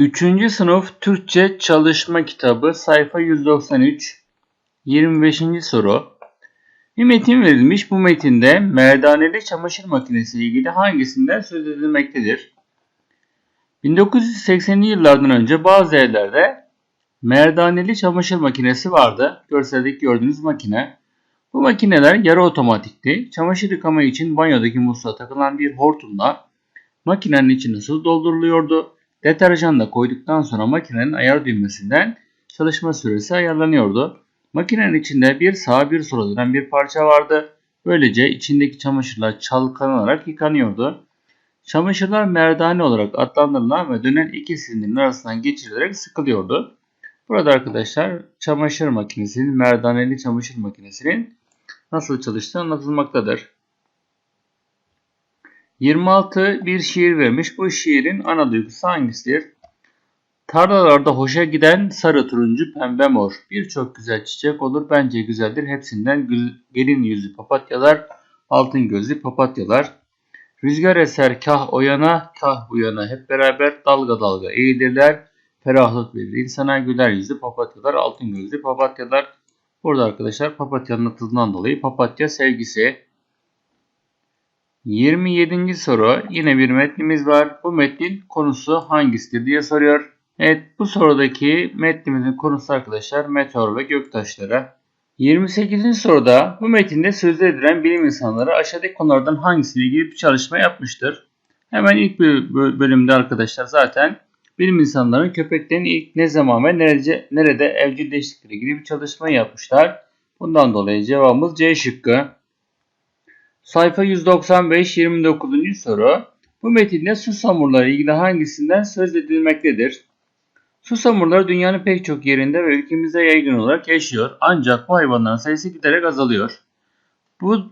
3. sınıf Türkçe çalışma kitabı sayfa 193 25. soru Bir metin verilmiş. Bu metinde merdaneli çamaşır makinesi ile ilgili hangisinden söz edilmektedir? 1980'li yıllardan önce bazı evlerde merdaneli çamaşır makinesi vardı. Görseldeki gördüğünüz makine. Bu makineler yarı otomatikti. Çamaşır yıkama için banyodaki musluğa takılan bir hortumla makinenin içine su dolduruluyordu. Deterjan da koyduktan sonra makinenin ayar düğmesinden çalışma süresi ayarlanıyordu. Makinenin içinde bir sağa bir sola dönen bir parça vardı. Böylece içindeki çamaşırlar çalkalanarak yıkanıyordu. Çamaşırlar merdane olarak adlandırılan ve dönen iki silindirin arasından geçirilerek sıkılıyordu. Burada arkadaşlar çamaşır makinesinin, merdaneli çamaşır makinesinin nasıl çalıştığı anlatılmaktadır. 26 bir şiir vermiş. Bu şiirin ana duygusu hangisidir? Tarlalarda hoşa giden sarı turuncu pembe mor. Birçok güzel çiçek olur. Bence güzeldir. Hepsinden gelin yüzü papatyalar, altın gözlü papatyalar. Rüzgar eser kah o yana, kah bu yana. Hep beraber dalga dalga eğilirler. Ferahlık verir insana. Güler yüzlü papatyalar, altın gözlü papatyalar. Burada arkadaşlar papatyanın adından dolayı papatya sevgisi. 27. soru yine bir metnimiz var. Bu metnin konusu hangisidir diye soruyor. Evet bu sorudaki metnimizin konusu arkadaşlar meteor ve göktaşları. 28. soruda bu metinde sözde edilen bilim insanları aşağıdaki konulardan hangisiyle ilgili bir çalışma yapmıştır? Hemen ilk bir bölümde arkadaşlar zaten bilim insanların köpeklerin ilk ne zaman ve nerede, nerede evcilleştikleri ilgili bir çalışma yapmışlar. Bundan dolayı cevabımız C şıkkı. Sayfa 195 29. soru. Bu metinde susamurları ilgili hangisinden söz edilmektedir? Susamurlar dünyanın pek çok yerinde ve ülkemizde yaygın olarak yaşıyor. Ancak bu hayvanların sayısı giderek azalıyor. Bu,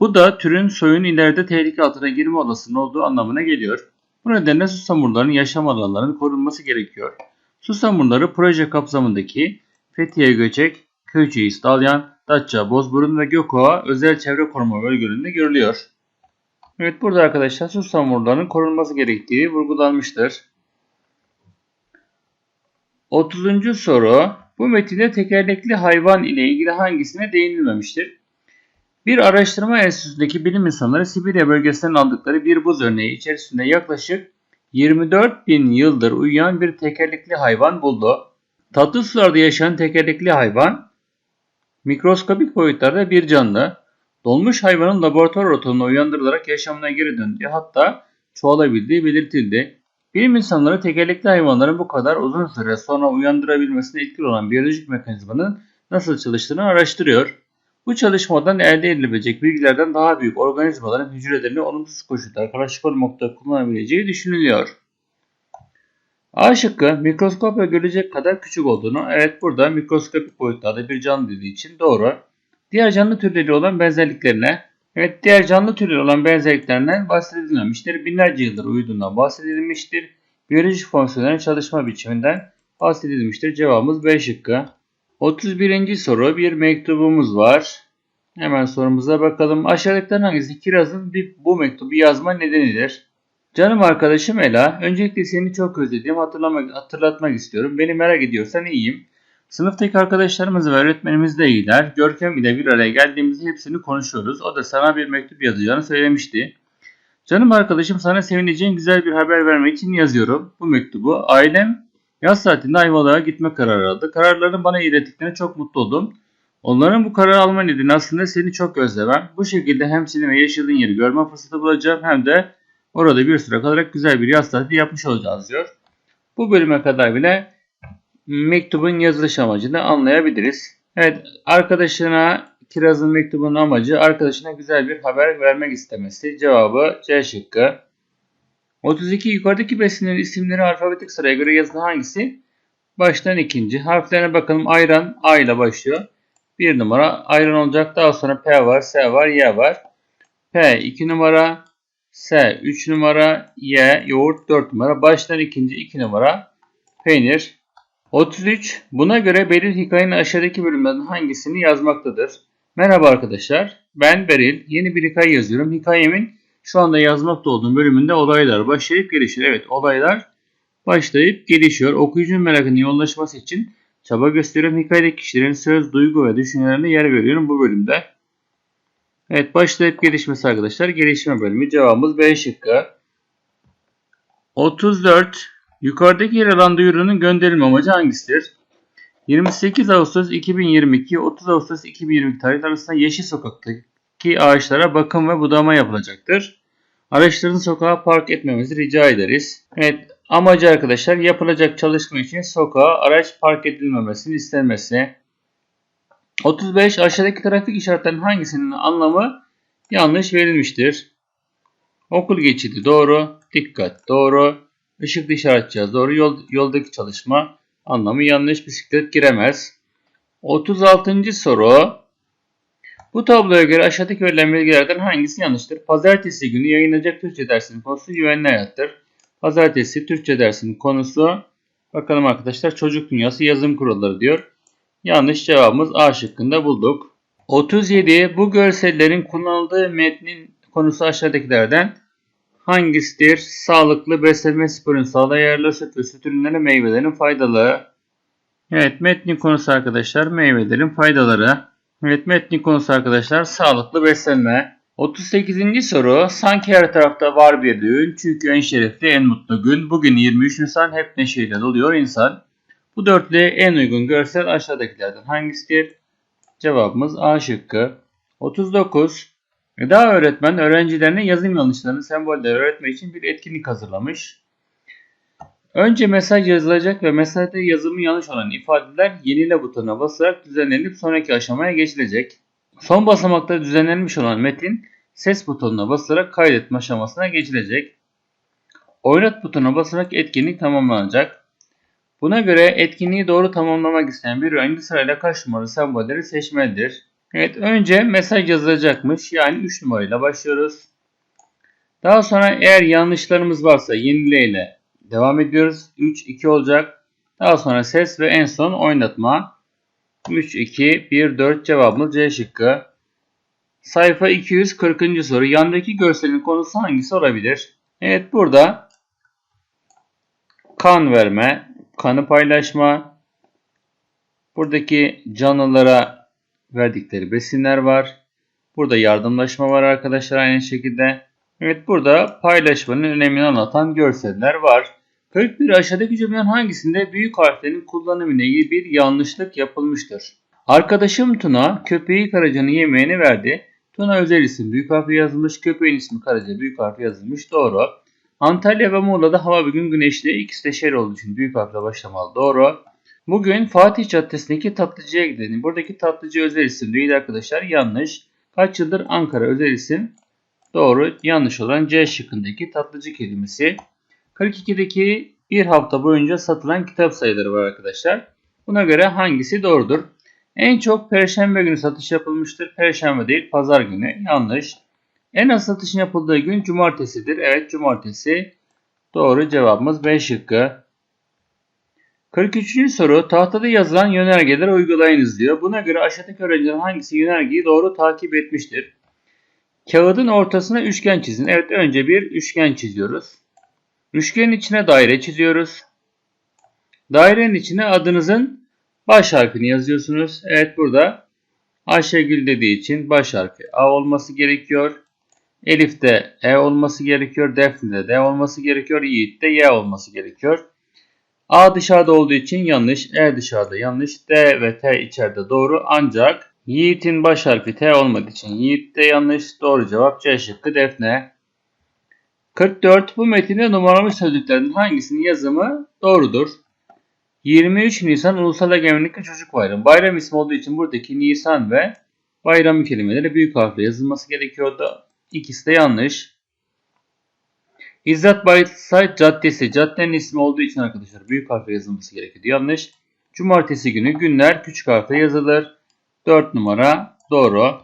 bu da türün soyun ileride tehlike altına girme olasılığı olduğu anlamına geliyor. Bu nedenle susamurların yaşam alanlarının korunması gerekiyor. Susamurları proje kapsamındaki Fethiye Göçek, Köyceğiz Dalyan, Datça, Bozburun ve Gökova özel çevre koruma bölgelerinde görülüyor. Evet burada arkadaşlar susamurların korunması gerektiği vurgulanmıştır. 30. soru. Bu metinde tekerlekli hayvan ile ilgili hangisine değinilmemiştir? Bir araştırma enstitüsündeki bilim insanları Sibirya bölgesinden aldıkları bir buz örneği içerisinde yaklaşık 24 bin yıldır uyuyan bir tekerlekli hayvan buldu. Tatlı sularda yaşayan tekerlekli hayvan mikroskopik boyutlarda bir canlı. Dolmuş hayvanın laboratuvar ortamına uyandırılarak yaşamına geri döndüğü hatta çoğalabildiği belirtildi. Bilim insanları tekerlekli hayvanların bu kadar uzun süre sonra uyandırabilmesine etkili olan biyolojik mekanizmanın nasıl çalıştığını araştırıyor. Bu çalışmadan elde edilebilecek bilgilerden daha büyük organizmaların hücrelerini olumsuz koşullar karışık olmakta kullanabileceği düşünülüyor. A şıkkı mikroskopla görecek kadar küçük olduğunu, evet burada mikroskopik boyutlarda bir canlı dediği için doğru. Diğer canlı türleri olan benzerliklerine, evet diğer canlı türleri olan benzerliklerinden bahsedilmemiştir. Binlerce yıldır uyuduğundan bahsedilmiştir. Biyolojik fonksiyonların çalışma biçiminden bahsedilmiştir. Cevabımız B şıkkı. 31. soru bir mektubumuz var. Hemen sorumuza bakalım. Aşağıdakilerden hangisi Kiraz'ın bu mektubu yazma nedenidir? Canım arkadaşım Ela, öncelikle seni çok özledim, hatırlamak, hatırlatmak istiyorum. Beni merak ediyorsan iyiyim. Sınıftaki arkadaşlarımız ve öğretmenimiz de iyiler. Görkem ile bir araya geldiğimizde hepsini konuşuyoruz. O da sana bir mektup yazacağını söylemişti. Canım arkadaşım sana sevineceğin güzel bir haber vermek için yazıyorum. Bu mektubu ailem yaz saatinde Ayvalık'a gitme kararı aldı. Kararlarını bana ilettiklerine çok mutlu oldum. Onların bu kararı alma nedeni aslında seni çok özlemem. Bu şekilde hem seni ve yaşadığın yeri görme fırsatı bulacağım hem de orada bir süre kalarak güzel bir yaz tatili yapmış olacağız diyor. Bu bölüme kadar bile mektubun yazılış amacını anlayabiliriz. Evet arkadaşına Kiraz'ın mektubunun amacı arkadaşına güzel bir haber vermek istemesi. Cevabı C şıkkı. 32 yukarıdaki besinlerin isimleri alfabetik sıraya göre yazılı hangisi? Baştan ikinci. Harflerine bakalım. Ayran A ile başlıyor. Bir numara ayran olacak. Daha sonra P var, S var, Y var. P 2 numara, S 3 numara, Y yoğurt 4 numara. Baştan ikinci 2 numara peynir. 33. Buna göre Beril hikayenin aşağıdaki bölümlerden hangisini yazmaktadır? Merhaba arkadaşlar. Ben Beril. Yeni bir hikaye yazıyorum. Hikayemin şu anda yazmakta olduğum bölümünde olaylar başlayıp gelişir. Evet olaylar başlayıp gelişiyor. Okuyucunun merakını yoğunlaşması için çaba gösteriyorum. Hikayedeki kişilerin söz, duygu ve düşüncelerine yer veriyorum bu bölümde. Evet başlayıp gelişmesi arkadaşlar. Gelişme bölümü cevabımız B şıkkı. 34. Yukarıdaki yer alan duyurunun gönderilme amacı hangisidir? 28 Ağustos 2022 30 Ağustos 2022 tarihleri arasında Yeşil Sokak'taki ağaçlara bakım ve budama yapılacaktır. Araçların sokağa park etmemizi rica ederiz. Evet amacı arkadaşlar yapılacak çalışma için sokağa araç park edilmemesinin istenmesi. 35 aşağıdaki trafik işaretlerinin hangisinin anlamı yanlış verilmiştir? Okul geçidi doğru, dikkat doğru, ışıklı işaret cihazı doğru, yol, yoldaki çalışma anlamı yanlış, bisiklet giremez. 36. soru. Bu tabloya göre aşağıdaki verilen bilgilerden hangisi yanlıştır? Pazartesi günü yayınlanacak Türkçe dersinin konusu güvenli hayattır. Pazartesi Türkçe dersinin konusu bakalım arkadaşlar çocuk dünyası yazım kuralları diyor. Yanlış cevabımız A şıkkında bulduk. 37. Bu görsellerin kullanıldığı metnin konusu aşağıdakilerden hangisidir? Sağlıklı beslenme sporun sağlığa yararlı süt ve süt ürünleri meyvelerin faydalı. Evet metnin konusu arkadaşlar meyvelerin faydaları. Evet metnin konusu arkadaşlar sağlıklı beslenme. 38. soru sanki her tarafta var bir düğün çünkü en şerefli en mutlu gün. Bugün 23 Nisan hep neşeyle doluyor insan. Bu dörtlüye en uygun görsel aşağıdakilerden hangisidir? Cevabımız A şıkkı. 39. Gıda öğretmen öğrencilerine yazım yanlışlarını sembolleri öğretmek için bir etkinlik hazırlamış. Önce mesaj yazılacak ve mesajda yazımı yanlış olan ifadeler yenile butonuna basarak düzenlenip sonraki aşamaya geçilecek. Son basamakta düzenlenmiş olan metin ses butonuna basarak kaydetme aşamasına geçilecek. Oynat butonuna basarak etkinlik tamamlanacak. Buna göre etkinliği doğru tamamlamak isteyen bir öğrenci sırayla kaç numaralı sembolleri seçmelidir? Evet önce mesaj yazılacakmış. Yani 3 numarayla başlıyoruz. Daha sonra eğer yanlışlarımız varsa yenile ile devam ediyoruz. 3, 2 olacak. Daha sonra ses ve en son oynatma. 3, 2, 1, 4 cevabımız C şıkkı. Sayfa 240. soru. Yandaki görselin konusu hangisi olabilir? Evet burada kan verme, kanı paylaşma, buradaki canlılara verdikleri besinler var. Burada yardımlaşma var arkadaşlar aynı şekilde. Evet burada paylaşmanın önemini anlatan görseller var. 41 aşağıdaki cümlelerin hangisinde büyük harflerin kullanımı ile ilgili bir yanlışlık yapılmıştır? Arkadaşım Tuna köpeği Karaca'nın yemeğini verdi. Tuna özel isim büyük harfle yazılmış, köpeğin ismi Karaca büyük harfle yazılmış. Doğru. Antalya ve Muğla'da hava bugün güneşli. İkisi de şehir olduğu için büyük harfle başlamalı. Doğru. Bugün Fatih Caddesi'ndeki tatlıcıya gidelim. Buradaki tatlıcı özel isim değil arkadaşlar. Yanlış. Kaç yıldır Ankara özel isim? Doğru. Yanlış olan C şıkkındaki tatlıcı kelimesi. 42'deki bir hafta boyunca satılan kitap sayıları var arkadaşlar. Buna göre hangisi doğrudur? En çok perşembe günü satış yapılmıştır. Perşembe değil pazar günü. Yanlış. En az satışın yapıldığı gün cumartesidir. Evet cumartesi. Doğru cevabımız B şıkkı. 43. soru tahtada yazılan yönergeleri uygulayınız diyor. Buna göre aşağıdaki öğrencilerin hangisi yönergeyi doğru takip etmiştir? Kağıdın ortasına üçgen çizin. Evet önce bir üçgen çiziyoruz. Üçgenin içine daire çiziyoruz. Dairenin içine adınızın baş harfini yazıyorsunuz. Evet burada Ayşegül dediği için baş harfi A olması gerekiyor. Elif'te E olması gerekiyor. Defne'de D olması gerekiyor. Yiğit'te Y olması gerekiyor. A dışarıda olduğu için yanlış. E dışarıda yanlış. D ve T içeride doğru. Ancak Yiğit'in baş harfi T olmadığı için Yiğit de yanlış. Doğru cevap C şıkkı Defne. 44. Bu metinde numaralı sözcüklerden hangisinin yazımı doğrudur? 23 Nisan Ulusal Egemenlik ve Çocuk Bayramı. Bayram ismi olduğu için buradaki Nisan ve bayram kelimeleri büyük harfle yazılması gerekiyordu. İkisi de yanlış. İzzet Baysal Caddesi. Caddenin ismi olduğu için arkadaşlar büyük harfle yazılması gerekiyordu. Yanlış. Cumartesi günü günler küçük harfle yazılır. 4 numara doğru.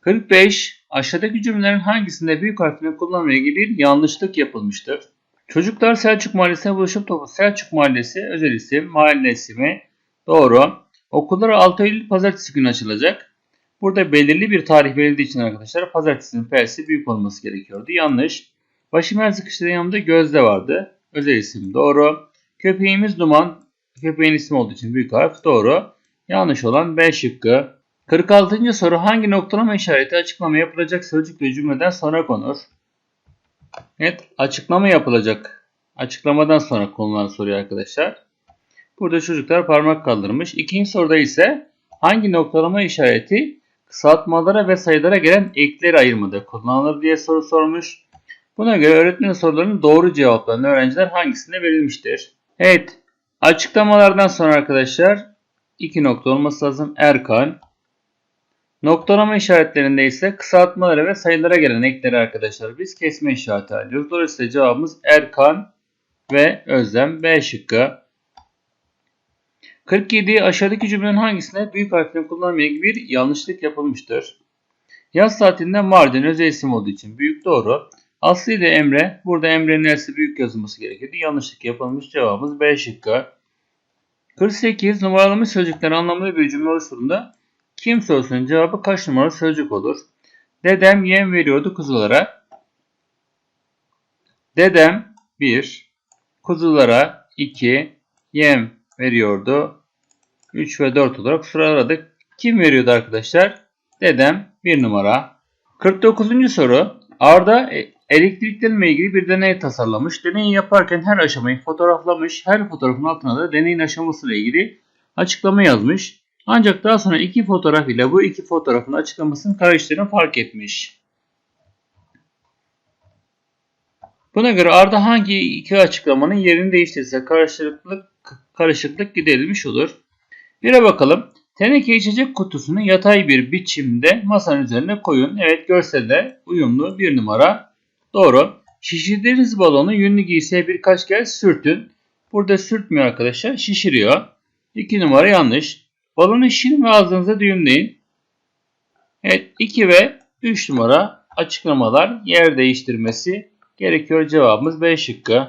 45. Aşağıdaki cümlelerin hangisinde büyük harfini kullanmaya ilgili bir yanlışlık yapılmıştır? Çocuklar Selçuk Mahallesi'ne buluşup topu. Selçuk Mahallesi özel isim, mahalle ismi. Doğru. Okullar 6 Eylül pazartesi günü açılacak. Burada belirli bir tarih verildiği için arkadaşlar pazartesinin F'si büyük olması gerekiyordu. Yanlış. Başım her sıkıştığı yanımda gözde vardı. Özel isim doğru. Köpeğimiz Duman. Köpeğin ismi olduğu için büyük harf doğru. Yanlış olan B şıkkı. 46. soru hangi noktalama işareti açıklama yapılacak sözcük ve cümleden sonra konur? Evet açıklama yapılacak. Açıklamadan sonra konulan soruyor arkadaşlar. Burada çocuklar parmak kaldırmış. İkinci soruda ise hangi noktalama işareti kısaltmalara ve sayılara gelen ekleri ayırmada kullanılır diye soru sormuş. Buna göre öğretmenin sorularının doğru cevaplarını öğrenciler hangisine verilmiştir? Evet açıklamalardan sonra arkadaşlar iki nokta olması lazım. Erkan. Noktalama işaretlerinde ise kısaltmalara ve sayılara gelen ekleri arkadaşlar biz kesme işareti alıyoruz. Dolayısıyla cevabımız Erkan ve Özlem B şıkkı. 47 aşağıdaki cümlenin hangisinde büyük harfle kullanmaya ilgili bir yanlışlık yapılmıştır? Yaz saatinde Mardin özel isim olduğu için büyük doğru. Aslı ile Emre. Burada Emre'nin neresi büyük yazılması gerekirdi. Yanlışlık yapılmış. Cevabımız B şıkkı. 48 numaralı sözcükler anlamlı bir cümle oluşturduğunda kim sorusunun cevabı kaç numaralı sözcük olur? Dedem yem veriyordu kuzulara. Dedem 1, kuzulara 2, yem veriyordu. 3 ve 4 olarak sıraladık. Kim veriyordu arkadaşlar? Dedem 1 numara. 49. soru. Arda e, elektriklenme ilgili bir deney tasarlamış. Deneyi yaparken her aşamayı fotoğraflamış. Her fotoğrafın altına da deneyin aşamasıyla ilgili açıklama yazmış. Ancak daha sonra iki fotoğraf ile bu iki fotoğrafın açıklamasının karıştığını fark etmiş. Buna göre Arda hangi iki açıklamanın yerini değiştirirse karışıklık, karışıklık giderilmiş olur. Bire bakalım. Teneke içecek kutusunu yatay bir biçimde masanın üzerine koyun. Evet görselde uyumlu bir numara. Doğru. Şişirdiğiniz balonu yünlü giysiye birkaç kez sürtün. Burada sürtmüyor arkadaşlar. Şişiriyor. 2 numara yanlış. Balonu şişirin ve ağzınıza düğümleyin. Evet 2 ve 3 numara açıklamalar yer değiştirmesi gerekiyor. Cevabımız B şıkkı.